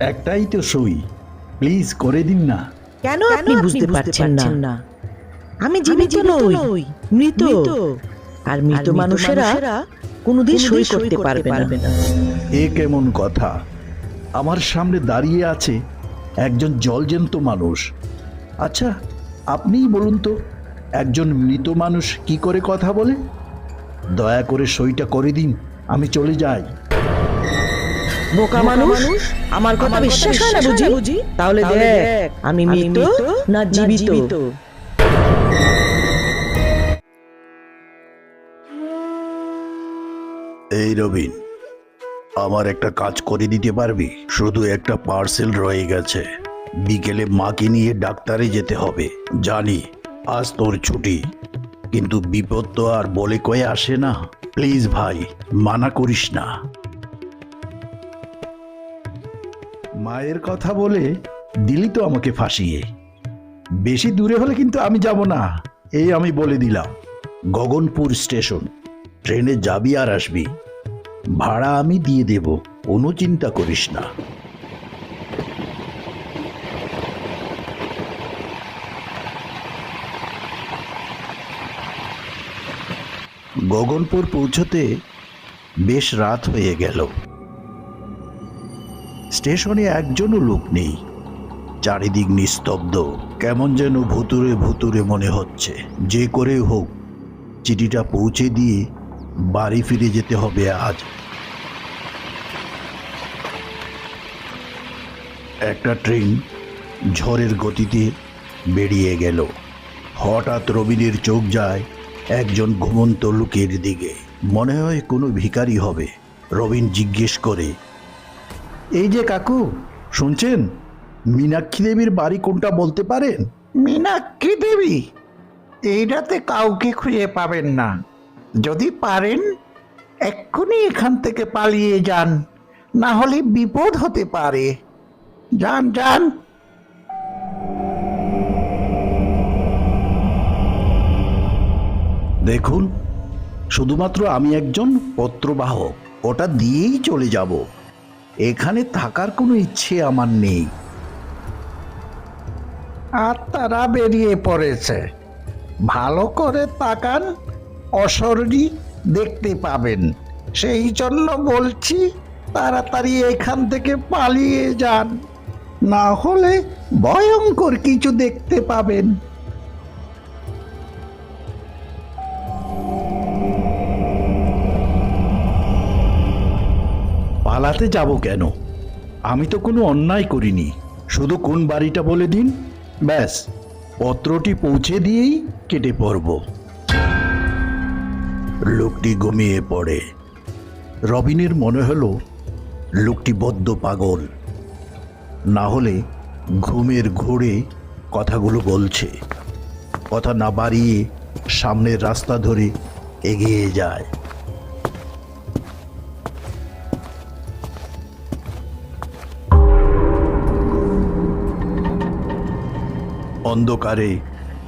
একটাই তো সই। প্লিজ করে দিন না। কেন আপনি বুঝতে পারছেন না? আমি জীবিত নই। মৃত। আর মৃত মানুষেরা কোনোদিন সই করতে পারবে না। এ কেমন কথা? আমার সামনে দাঁড়িয়ে আছে একজন জলজন্ত মানুষ। আচ্ছা আপনিই বলুন তো একজন মৃত মানুষ কি করে কথা বলে? দয়া করে সইটা করে দিন আমি চলে যাই। বোকা মানুষ? আমার কথা বিশ্বাস হয় না বুঝি? তাহলে দেখ আমি মৃত না জীবিত। এই রবিন আমার একটা কাজ করে দিতে পারবি? শুধু একটা পার্সেল রয়ে গেছে। বিকেলে মাকে নিয়ে ডাক্তারে যেতে হবে। জানি আজ তোর ছুটি। কিন্তু বিপদ তো আর বলে কয়ে আসে না। প্লিজ ভাই মানা করিস না। মায়ের কথা বলে দিলি তো আমাকে ফাঁসিয়ে। বেশি দূরে হলে কিন্তু আমি যাব না, এই আমি বলে দিলাম। গগনপুর স্টেশন, ট্রেনে যাবি আর আসবি। ভাড়া আমি দিয়ে দেব, কোনো চিন্তা করিস না। গগনপুর পৌঁছতে বেশ রাত হয়ে গেল। স্টেশনে একজনও লোক নেই। চারিদিক নিস্তব্ধ। কেমন যেন ভুতুরে ভুতুরে মনে হচ্ছে। যে করে হোক, চিঠিটা পৌঁছে দিয়ে বাড়ি ফিরে যেতে হবে আজ। একটা ট্রেন ঝড়ের গতিতে বেরিয়ে গেল। হঠাৎ রবিনের চোখ যায় একজন ঘুমন্ত লোকের দিকে। মনে হয় কোনো ভিখারি হবে। রবিন জিজ্ঞেস করে এই যে কাকু শুনছেন? মীনাক্ষী দেবীর বাড়ি কোনটা বলতে পারেন? মীনাক্ষী দেবী? এইটাতে কাউকে খুঁজে পাবেন না। যদি পারেন এক্ষুনি এখান থেকে পালিয়ে যান। না হলে বিপদ হতে পারে। যান যান। দেখুন শুধুমাত্র আমি একজন পত্রবাহক। ওটা দিয়েই চলে যাব। এখানে থাকার কোনো ইচ্ছে আমার নেই। আত্মারা বেরিয়ে পড়েছে। ভালো করে তাকান অশরীরী দেখতে পাবেন। সেই জন্য বলছি, তাড়াতাড়ি এখান থেকে পালিয়ে যান। না হলে ভয়ঙ্কর কিছু দেখতে পাবেন। পালাতে যাব কেন? আমি তো কোনো অন্যায় করিনি। শুধু কোন বাড়িটা বলে দিন? ব্যাস, পত্রটি পৌঁছে দিয়েই কেটে পড়ব। লোকটি ঘুমিয়ে পড়ে। রবিনের মনে হলো, লোকটি বদ্ধ পাগল। না হলে ঘুমের ঘোরে কথাগুলো বলছে। কথা না বাড়িয়ে সামনের রাস্তা ধরে এগিয়ে যায়। অন্ধকারে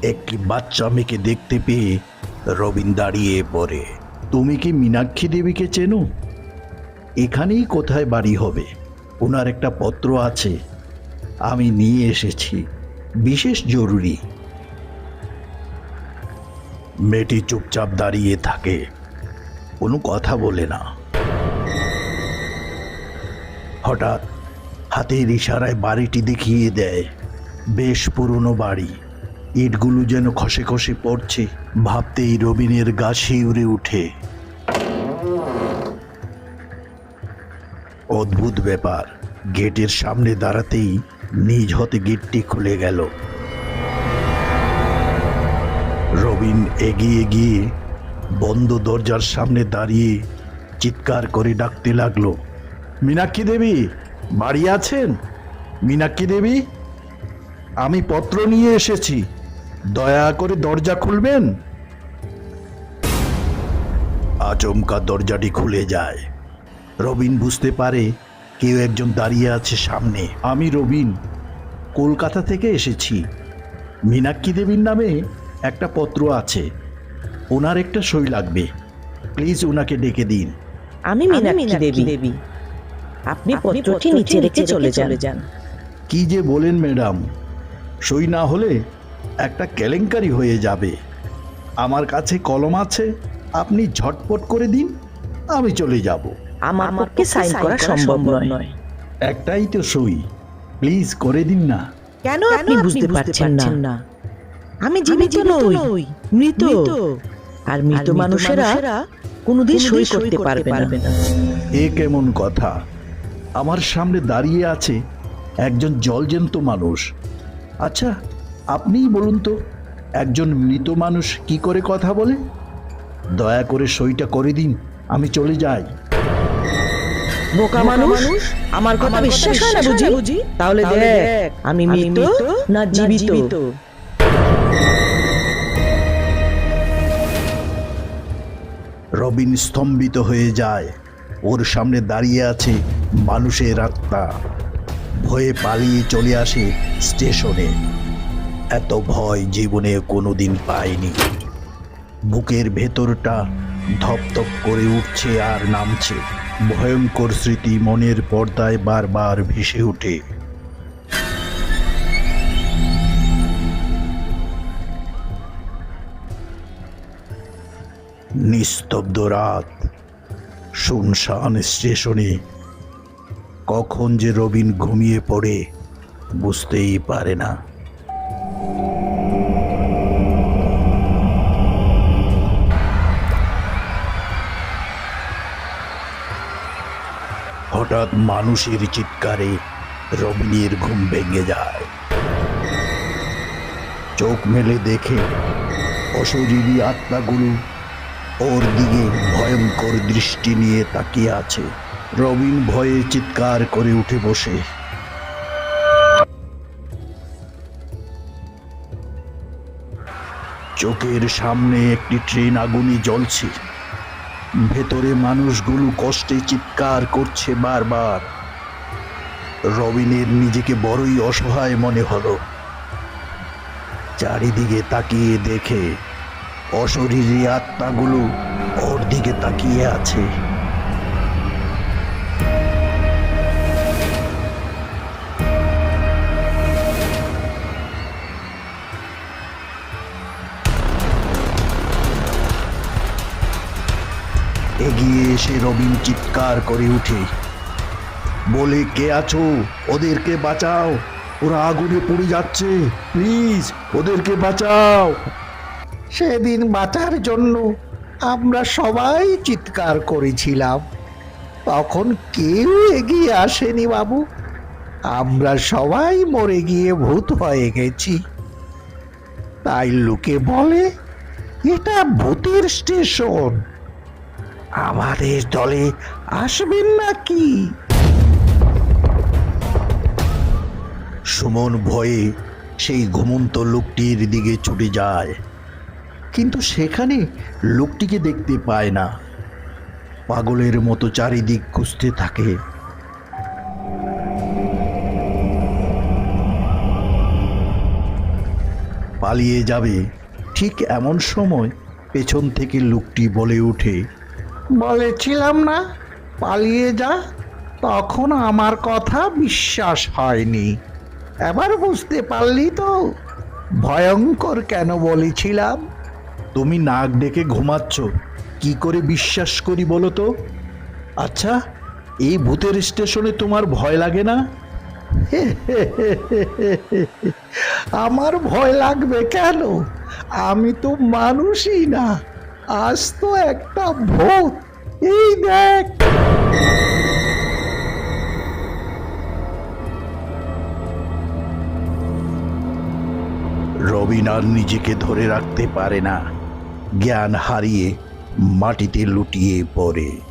একটি বাচ্চা মেয়েকে দেখতে পেয়ে রবিন দাঁড়িয়ে পড়ে। তুমি কি মীনাক্ষী দেবীকে চেনো? এখানেই কোথায় বাড়ি হবে? ওনার একটা পত্র আছে। আমি নিয়ে এসেছি। বিশেষ জরুরি। মেয়েটি চুপচাপ দাঁড়িয়ে থাকে। কোনো কথা বলে না। হঠাৎ হাতের ইশারায় বাড়িটি দেখিয়ে দেয়। বেশ পুরনো বাড়ি। ইটগুলো যেন খসে খসে পড়ছে, ভাবতেই রবিনের গা শিউরে উঠে। অদ্ভুত ব্যাপার, গেটের সামনে দাঁড়াতেই নিজ হতে গেটটি খুলে গেল। রবিন এগিয়ে গিয়ে বন্ধ দরজার সামনে দাঁড়িয়ে চিৎকার করে ডাকতে লাগল, মীনাক্ষী দেবী, বাড়ি আছেন? মীনাক্ষী দেবী? আমি পত্র নিয়ে এসেছি। দয়া করে দরজা খুলবেন? আচমকা দরজাটি খুলে যায়। রবিন বুঝতে পারে কেউ একজন দাঁড়িয়ে আছে সামনে। আমি রবিন কলকাতা থেকে এসেছি। মীনাক্ষী দেবীর নামে একটা পত্র আছে। ওনার একটা সই লাগবে। প্লিজ ওনাকে ডেকে দিন। আমি মীনাক্ষী দেবী। আপনি পত্রটি নিচে রেখে চলে যান। কি যে বলেন ম্যাডাম সই না হলে একটা কেলেঙ্কারি হয়ে যাবে। আমার কাছে কলম আছে আপনি ঝটপট করে দিন আমি চলে যাব। আমার পক্ষে সাইন করা সম্ভব নয়। একটাই তো সই প্লিজ করে দিন না। কেন আপনি বুঝতে পারছেন না? আমি জীবিত নই। মৃত। আর মৃত মানুষেরা কোনোদিন সই করতে পারবে না। এ কেমন কথা? আমার সামনে দাঁড়িয়ে আছে একজন জলজন্ত মানুষ। আচ্ছা আপনিই বলুন তো একজন মৃত মানুষ কি করে কথা বলে? দয়া করে সইটা করে দিন আমি চলে যাই। বোকা মানুষ? আমার কথা বিশ্বাস হয় না বুঝি? তাহলে দেখ আমি মৃত না জীবিত। রবিন স্তম্ভিত হয়ে যায়। ওর সামনে দাঁড়িয়ে আছে মানুষের আত্মা। ভয়ে পালিয়ে চলে আসে স্টেশনে। এত ভয় জীবনে কোনোদিন পায়নি বুকের ভেতরটা ধপধপ করে উঠছে আর নামছে। ভয়ঙ্কর স্মৃতি মনের পর্দায় বারবার ভেসে ওঠে। নিস্তব্ধ রাত। শুনশান স্টেশনে কখন যে রবিন ঘুমিয়ে পড়ে বুঝতেই পারে না। হঠাৎ মানুষের চিৎকারে রবিনের ঘুম ভেঙে যায়। চোখ মেলে দেখে অশরীরী আত্মাগুলো ওর দিকে ভয়ঙ্কর দৃষ্টি নিয়ে তাকিয়ে আছে। রবিন ভয়ে চিৎকার করে উঠে বসে। চোখের সামনে একটি ট্রেন আগুনে জ্বলছে। ভেতরে মানুষগুলো কষ্টে চিৎকার করছে বারবার। রবিনের নিজেকে বড়ই অসহায় মনে হলো। চারিদিকে তাকিয়ে দেখে অশরীরী আত্মাগুলো ওর দিকে তাকিয়ে আছে। এসে রবিন চিৎকার করে উঠে। বলে, কে আছো? ওদেরকে বাঁচাও। ওরা আগুনে পড়ে যাচ্ছে। প্লিজ, ওদেরকে বাঁচাও। সেদিন বাঁচার জন্য আমরা সবাই চিৎকার করেছিলাম। তখন কেউ এগিয়ে আসেনি, বাবু। আমরা সবাই মরে গিয়ে ভূত হয়ে গেছি। তাই লোকে বলে, এটা ভূতের স্টেশন। আমাদের দলে আসবেন নাকি? সুমন ভয়ে সেই ঘুমন্ত লোকটির দিকে ছুটে যায়। কিন্তু সেখানে লোকটিকে দেখতে পায় না। পাগলের মতো চারিদিক খুঁজতে থাকে। পালিয়ে যাবে ঠিক এমন সময় পেছন থেকে লোকটি বলে ওঠে বলেছিলাম না পালিয়ে যা। তখন আমার কথা বিশ্বাস হয়নি। এবার বুঝতে পারলি তো ভয়ঙ্কর কেন বলেছিলাম? তুমি নাক ডেকে ঘুমাচ্ছ কি করে বিশ্বাস করি বলো তো? আচ্ছা এই ভূতের স্টেশনে তোমার ভয় লাগে না? আমার ভয় লাগবে কেন? আমি তো মানুষই না। আজ তো একটা ভূত। এই দেখ। রবিন আর নিজেকে ধরে রাখতে পারে না। জ্ঞান হারিয়ে মাটিতে লুটিয়ে পড়ে।